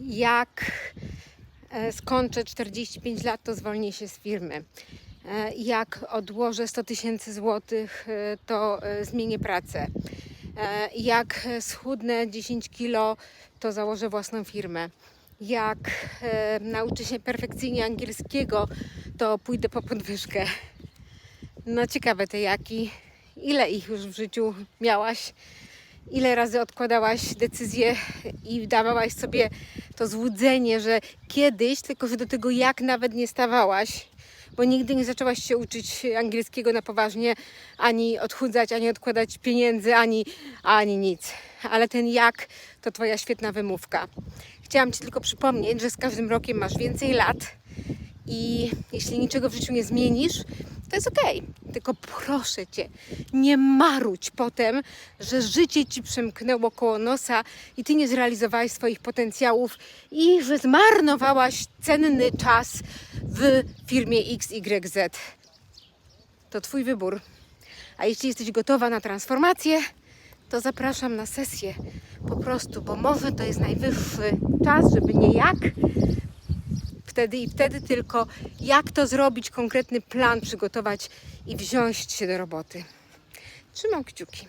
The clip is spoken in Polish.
jak e, skończę 45 lat, to zwolnię się z firmy. E, Jak odłożę 100 tysięcy złotych, e, to zmienię pracę. Jak schudnę 10 kilo, to założę własną firmę. Jak nauczę się perfekcyjnie angielskiego, to pójdę po podwyżkę. No ciekawe te jaki. Ile ich już w życiu miałaś? Ile razy odkładałaś decyzję i dawałaś sobie to złudzenie, że kiedyś, tylko że do tego jak nawet nie stawałaś, bo nigdy nie zaczęłaś się uczyć angielskiego na poważnie, ani odchudzać, ani odkładać pieniędzy, ani, ani nic. Ale ten jak to Twoja świetna wymówka. Chciałam Ci tylko przypomnieć, że z każdym rokiem masz więcej lat i jeśli niczego w życiu nie zmienisz, to jest okej. Tylko proszę cię, nie marudź potem, że życie ci przemknęło koło nosa i ty nie zrealizowałaś swoich potencjałów i że zmarnowałaś cenny czas w firmie XYZ. To twój wybór. A jeśli jesteś gotowa na transformację, to zapraszam na sesję. Po prostu, bo może to jest najwyższy czas, żeby nie jak, wtedy i wtedy tylko, jak to zrobić, konkretny plan przygotować i wziąć się do roboty. Trzymam kciuki.